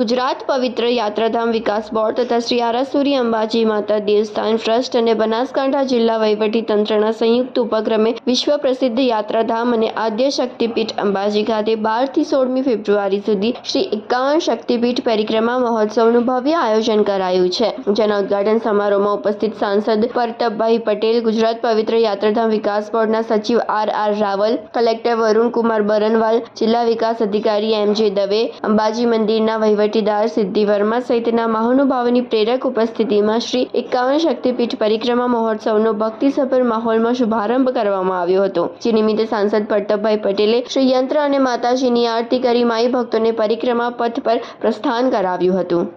ગુજરાત પવિત્ર યાત્રાધામ વિકાસ બોર્ડ તથા શ્રી આરાસુરી અંબાજી માતા દેવસ્થાન, ટ્રસ્ટ અને બનાસકાંઠા જિલ્લા વહીવટી સંયુક્ત ઉપક્રમે વિશ્વ પ્રસિદ્ધ યાત્રાધામ અને આદ્ય શક્તિપીઠ અંબાજી ખાતે બારથી સોળમી ફેબ્રુઆરી સુધી શ્રી એકાવન શક્તિપીઠ પરિક્રમા મહોત્સવનું ભવ્ય આયોજન કરાયું છે. જેના ઉદ્ઘાટન સમારોહમાં ઉપસ્થિત સાંસદ પરતપભાઈ પટેલ, ગુજરાત પવિત્ર યાત્રાધામ વિકાસ બોર્ડના સચિવ R R Raval, collector Varunkumar Barnwal, જિલ્લા વિકાસ અધિકારી એમ જે દવે, અંબાજી મંદિરના વહીવટીદાર સિદ્ધિ વર્મા સહિતના મહાનુભાવોની પ્રેરક ઉપસ્થિતિમાં શ્રી એકાવન શક્તિપીઠ પરિક્રમા મહોત્સવનો ભક્તિસભર માહોલમાં શુભારંભ કરવામાં આવ્યો હતો. જે નિમિત્તે સાંસદ પરતપભાઈ પટેલે શ્રી યંત્ર અને માતાજીની આરતી કરી માઈ ભક્તોને પરિક્રમા પથ પર પ્રસ્થાન કરાવ્યું હતું.